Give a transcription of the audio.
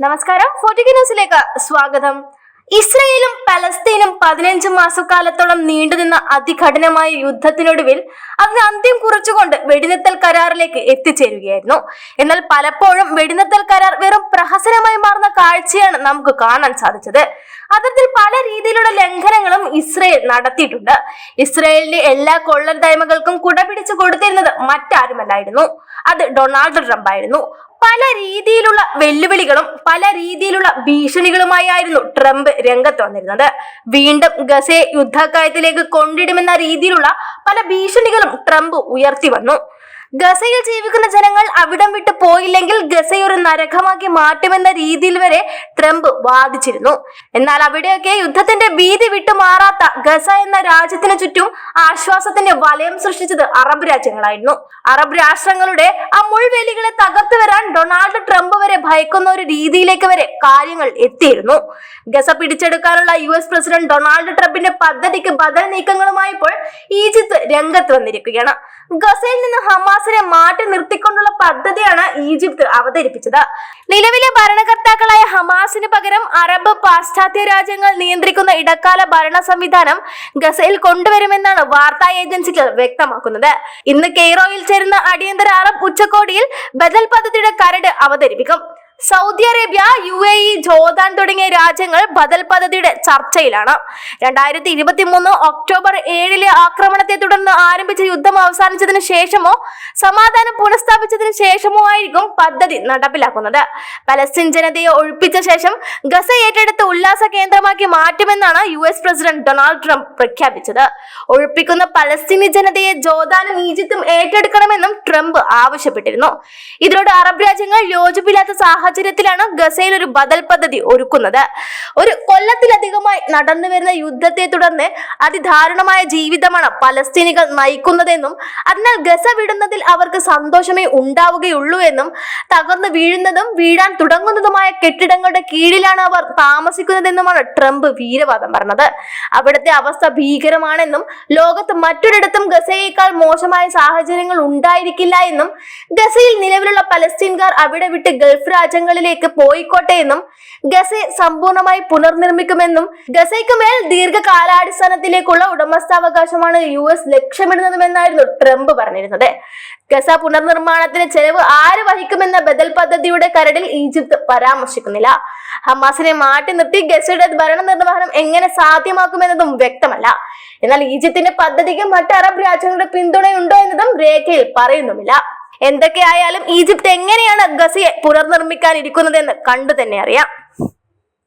നമസ്കാരം. ഫോർട്ടിക് ന്യൂസിലേക്ക് സ്വാഗതം. ഇസ്രയേലും പലസ്തീനും പതിനഞ്ച് മാസക്കാലത്തോളം നീണ്ടുനിന്ന അതികഠിനമായ യുദ്ധത്തിനൊടുവിൽ അതിന് അന്ത്യം കുറിച്ചുകൊണ്ട് വെടിനിർത്തൽ കരാറിലേക്ക് എത്തിച്ചേരുകയായിരുന്നു. എന്നാൽ പലപ്പോഴും വെടിനിർത്തൽ കരാർ വെറും പ്രഹസനമായി മാറുന്ന കാഴ്ചയാണ് നമുക്ക് കാണാൻ സാധിച്ചത്. അത്തരത്തിൽ പല രീതിയിലുള്ള ലംഘനങ്ങളും ഇസ്രയേൽ നടത്തിയിട്ടുണ്ട്. ഇസ്രയേലിന്റെ എല്ലാ കൊള്ളൻ തൈമകൾക്കും കുടപിടിച്ചു കൊടുത്തിരുന്നത് മറ്റാരുമല്ലായിരുന്നു. അത് ഡൊണാൾഡ് ട്രംപ് ആയിരുന്നു പല രീതിയിലുള്ള വെല്ലുവിളികളും പല രീതിയിലുള്ള ഭീഷണികളുമായിരുന്നു ട്രംപ് രംഗത്ത് വന്നിരുന്നത്. വീണ്ടും ഗസയെ യുദ്ധക്കയത്തിലേക്ക് കൊണ്ടിടുമെന്ന രീതിയിലുള്ള പല ഭീഷണികളും ട്രംപ് ഉയർത്തി വന്നു. ഗസയിൽ ജീവിക്കുന്ന ജനങ്ങൾ അവിടം വിട്ട് പോയില്ലെങ്കിൽ ഗസയെ ഒരു നരകമാക്കി മാറ്റുമെന്ന രീതിയിൽ വരെ ട്രംപ് വാദിച്ചിരുന്നു. എന്നാൽ അവിടെയൊക്കെ യുദ്ധത്തിന്റെ ഭീതി വിട്ടു മാറാത്ത ഗസ എന്ന രാജ്യത്തിന് ചുറ്റും ആശ്വാസത്തിന്റെ വലയം സൃഷ്ടിച്ചത് അറബ് രാജ്യങ്ങളായിരുന്നു. അറബ് രാഷ്ട്രങ്ങളുടെ ആ മുൾവേലികളെ തകർത്തു വരാൻ ഡൊണാൾഡ് ട്രംപ് വരെ ഭയക്കുന്ന ഒരു രീതിയിലേക്ക് വരെ കാര്യങ്ങൾ എത്തിയിരുന്നു. ഗസ പിടിച്ചെടുക്കാനുള്ള യു എസ് പ്രസിഡന്റ് ഡൊണാൾഡ് ട്രംപിന്റെ പദ്ധതിക്ക് ബദൽ നീക്കങ്ങളുമായപ്പോൾ ഈജിപ്ത് രംഗത്ത് വന്നിരിക്കുകയാണ്. ഗസയിൽ നിന്ന് ഹമാസിനെ മാറ്റി നിർത്തിക്കൊണ്ടുള്ള പദ്ധതിയാണ് ഈജിപ്ത് അവതരിപ്പിച്ചത്. നിലവിലെ ഭരണകർത്താക്കളായ ഹമാസിന് പകരം അറബ് പാശ്ചാത്യ രാജ്യങ്ങൾ നിയന്ത്രിക്കുന്ന ഇടക്കാല ഭരണ സംവിധാനം ഗസയിൽ കൊണ്ടുവരുമെന്നാണ് വാർത്താ ഏജൻസികൾ വ്യക്തമാക്കുന്നത്. ഇന്ന് കെയ്റോയിൽ ചേരുന്ന അടിയന്തര അറബ് ഉച്ചകോടിയിൽ ബദൽ പദ്ധതിയുടെ കരട് അവതരിപ്പിക്കും. Saudi Arabia U A E Jordan തുടങ്ങിയ രാജ്യങ്ങൾ ബദൽ പദ്ധതിയുടെ ചർച്ചയിലാണ്. രണ്ടായിരത്തി ഇരുപത്തി മൂന്ന് ഒക്ടോബർ ഏഴിലെ ആക്രമണത്തെ തുടർന്ന് ആരംഭിച്ച യുദ്ധം അവസാനിച്ചതിന് ശേഷമോ സമാധാനം പുനഃസ്ഥാപിച്ചതിന് ശേഷമോ ആയിരിക്കും പദ്ധതി നടപ്പിലാക്കുന്നത്. പലസ്തീൻ ജനതയെ ഒഴിപ്പിച്ച ശേഷം ഗസ ഏറ്റെടുത്ത് ഉല്ലാസ കേന്ദ്രമാക്കി മാറ്റുമെന്നാണ് U S president Donald Trump പ്രഖ്യാപിച്ചത്. ഒഴിപ്പിക്കുന്ന പലസ്തീനി ജനതയെ ജോർദാനും ഈജിപ്തും ഏറ്റെടുക്കണമെന്നും ആവശ്യപ്പെട്ടിരുന്നു. ഇതിനോട് അറബ് രാജ്യങ്ങൾ യോജിപ്പില്ലാത്ത സാഹചര്യത്തിലാണ് ഗസയിൽ ഒരു ബദൽ പദ്ധതി ഒരുക്കുന്നത്. ഒരു കൊല്ലത്തിലധികമായി നടന്നു വരുന്ന യുദ്ധത്തെ തുടർന്ന് അതിദാരുണമായ ജീവിതമാണ് പലസ്തീനികൾ നയിക്കുന്നതെന്നും അതിനാൽ ഗസ വിടുന്നതിൽ അവർക്ക് സന്തോഷമേ ഉണ്ടാവുകയുള്ളൂ എന്നും തകർന്നു വീഴുന്നതും വീഴാൻ തുടങ്ങുന്നതുമായ കെട്ടിടങ്ങളുടെ കീഴിലാണ് അവർ താമസിക്കുന്നതെന്നുമാണ് ട്രംപ് വീരവാദം പറഞ്ഞത്. അവിടുത്തെ അവസ്ഥ ഭീകരമാണെന്നും ലോകത്ത് മറ്റൊരിടത്തും ഗസയേക്കാൾ മോശമായ സാഹചര്യങ്ങൾ ഉണ്ടായിരിക്കില്ല എന്നും ഗസയിൽ നിലവിലുള്ള പലസ്തീൻകാർ അവിടെ വിട്ട് ഗൾഫ് രാജ്യങ്ങളിലേക്ക് പോയിക്കോട്ടെ എന്നും ഗസയെ സമ്പൂർണമായി പുനർനിർമ്മിക്കുമെന്നും ഗസയ്ക്ക് മേൽ ദീർഘകാലാടിസ്ഥാനത്തിലേക്കുള്ള ഉടമസ്ഥാവകാശമാണ് യു എസ് ലക്ഷ്യമിടുന്നതുമെന്നായിരുന്നു ട്രംപ് പറഞ്ഞിരുന്നത്. ഗസ പുനർനിർമ്മാണത്തിന് ചെലവ് ആര് വഹിക്കുമെന്ന ബദൽ പദ്ധതിയുടെ കരടിൽ ഈജിപ്ത് പരാമർശിക്കുന്നില്ല. ഹമാസിനെ മാറ്റി നിർത്തി ഗസയുടെ ഭരണനിർവഹണം എങ്ങനെ സാധ്യമാക്കുമെന്നതും വ്യക്തമല്ല. എന്നാൽ ഈജിപ്തിന്റെ പദ്ധതിക്ക് മറ്റ് അറബ് രാജ്യങ്ങളുടെ പിന്തുണയുണ്ടോ എന്നതും രേഖയിൽ പറയുന്നുമില്ല. എന്തൊക്കെയായാലും ഈജിപ്ത് എങ്ങനെയാണ് ഗസയെ പുനർനിർമ്മിക്കാൻ ഇരിക്കുന്നതെന്ന് കണ്ടു തന്നെ അറിയാം.